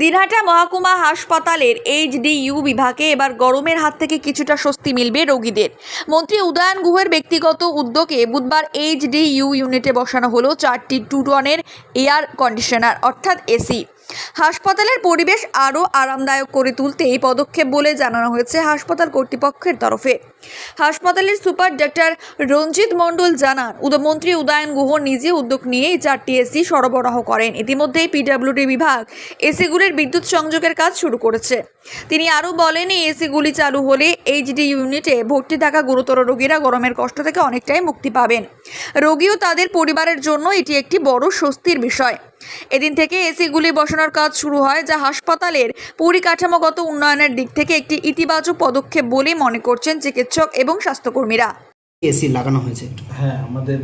দিনহাটা মহাকুমা হাসপাতালের এইচডিইউ বিভাগে এবার গরমের হাত থেকে কিছুটা স্বস্তি মিলবে রোগীদের। মন্ত্রী উদয়ন গুহের ব্যক্তিগত উদ্যোগে বুধবার এইচডিইউ ইউনিটে বসানো হলো চারটি টু এয়ার কন্ডিশনার, অর্থাৎ এসি। হাসপাতালের পরিবেশ আরও আরামদায়ক করে তুলতে এই পদক্ষেপ বলে জানানো হয়েছে হাসপাতাল কর্তৃপক্ষের তরফে। হাসপাতালের সুপার ডাক্তার রঞ্জিত মণ্ডল জানান, উদমন্ত্রী উদয়ন গুহ নিজে উদ্যোগ নিয়ে এই চারটি এসি সরবরাহ করেন। ইতিমধ্যেই পিডব্লিউডি বিভাগ এসিগুলির বিদ্যুৎ সংযোগের কাজ শুরু করেছে। তিনি আরও বলেন, এই এসিগুলি চালু হলে এইচডি ইউনিটে ভর্তি থাকা গুরুতর রোগীরা গরমের কষ্ট থেকে অনেকটাই মুক্তি পাবেন। রোগী ও তাদের পরিবারের জন্য এটি একটি বড় স্বস্তির বিষয়। এদিন থেকে এসিগুলি বসানোর কাজ শুরু হয় যা হাসপাতালের পরিকাঠামোগত উন্নয়নের দিক থেকে একটি ইতিবাচক পদক্ষেপ বলে মনে করছেন চিকিৎসক এবং স্বাস্থ্যকর্মীরা। এসি লাগানো হয়েছে হ্যাঁ আমাদের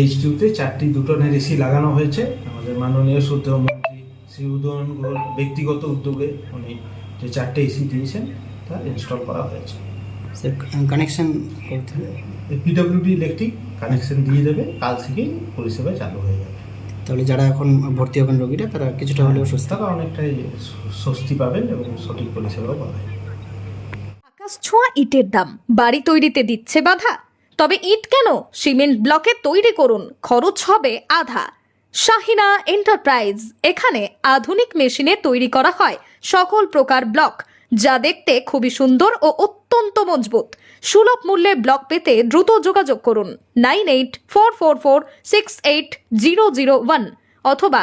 এইচটিউতে চারটি দুটনের এসি লাগানো হয়েছে। আমাদের মাননীয় শ্রদ্ধেয়মন্ত্রী শ্রী উদয়ন ঘোষ ব্যক্তিগত উদ্যোগে উনি যে চারটে এসি দিয়েছেন তা ইনস্টল করা হয়েছে। কানেকশন পিডব্লিউডি ইলেকট্রিক কানেকশন দিয়ে দেবে কাল থেকেই পরিষেবা চালু হয়ে যাবে। তাহলে যারা এখন ভর্তি হবেন রোগীরা তারা কিছুটা হলেও সুস্থ তারা অনেকটাই স্বস্তি পাবেন এবং সঠিক পরিষেবাও পাবেন। আকাশ ছোঁয়া ইটের দাম। বাড়ি তৈরিতে দিচ্ছে বাধা। তবে ইট কেন? সিমেন্ট ব্লকে তৈরি করুন। খরচ হবে আধা। শাহিনা এন্টারপ্রাইজ। এখানে আধুনিক মেশিনে তৈরি করা হয়। সকল প্রকার ব্লক। যা দেখতে খুবই সুন্দর ও অত্যন্ত মজবুত। সুলভ মূল্যে ব্লক পেতে দ্রুত যোগাযোগ করুন nine eight four four four six eight zero zero one অথবা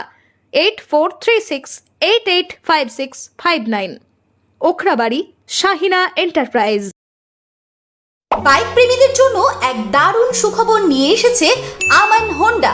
eight four three six eight eight five six five nine. Okhrabari, Shahina enterprise. Bike প্রেমীদের জন্য এক দারুণ সুখবর নিয়ে এসেছে আমান হোন্ডা।